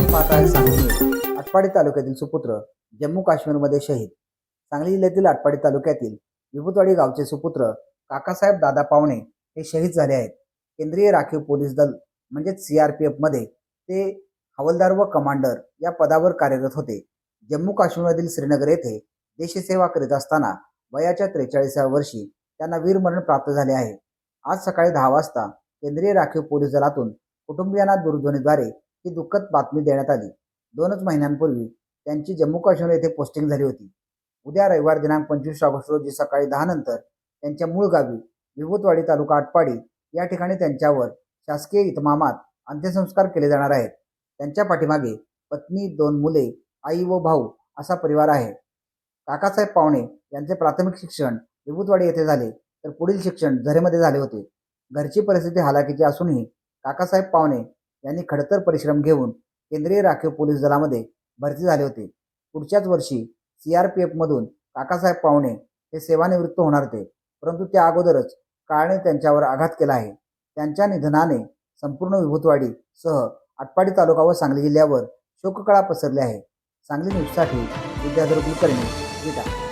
आटपाडी तालुक्यातील सुपुत्र जम्मू काश्मीरमध्ये शहीद. सांगली जिल्ह्यातील आटपाडी तालुक्यातील विभूतवाडी गावचे सुपुत्र काकासाहेब दादा पावणे हे शहीद झाले आहेत. केंद्रीय राखीव पोलीस दल म्हणजेच सी आर पी एफमध्ये ते हवालदार व कमांडर या पदावर कार्यरत होते. जम्मू काश्मीरमधील श्रीनगर येथे देशसेवा करीत असताना वयाच्या त्रेचाळीसाव्या वर्षी त्यांना वीरमरण प्राप्त झाले आहे. आज सकाळी दहा वाजता केंद्रीय राखीव पोलीस दलातून कुटुंबियांना दूरध्वनीद्वारे ही दुःखद बातमी देण्यात आली. दोनच महिन्यांपूर्वी त्यांची जम्मू काश्मीर येथे पोस्टिंग झाली होती. उद्या रविवार दिनांक पंचवीस ऑगस्ट रोजी सकाळी दहा नंतर त्यांच्या मूळ गावी विभूतवाडी तालुका आटपाडी या ठिकाणी त्यांच्यावर शासकीय इतमामात अंत्यसंस्कार केले जाणार आहेत. त्यांच्या पाठीमागे पत्नी दोन मुले आई व भाऊ असा परिवार आहे. काकासाहेब पावणे यांचे प्राथमिक शिक्षण विभूतवाडी येथे झाले तर पुढील शिक्षण झरेमध्ये झाले होते. घरची परिस्थिती हालाकीची असूनही काकासाहेब पावणे यांनी खडतर परिश्रम घेऊन केंद्रीय राखीव पोलीस दलामध्ये भरती झाले होते. पुढच्याच वर्षी सी आर पी एफमधून काकासाहेब पावणे हे सेवानिवृत्त होणार होते. परंतु त्या अगोदरच काळने त्यांच्यावर आघात केला आहे. त्यांच्या निधनाने संपूर्ण विभूतवाडी सह आटपाडी तालुका व सांगली जिल्ह्यावर शोककळा पसरली आहे. सांगली न्यूजसाठी विद्याधर कुलकर्णी विटा.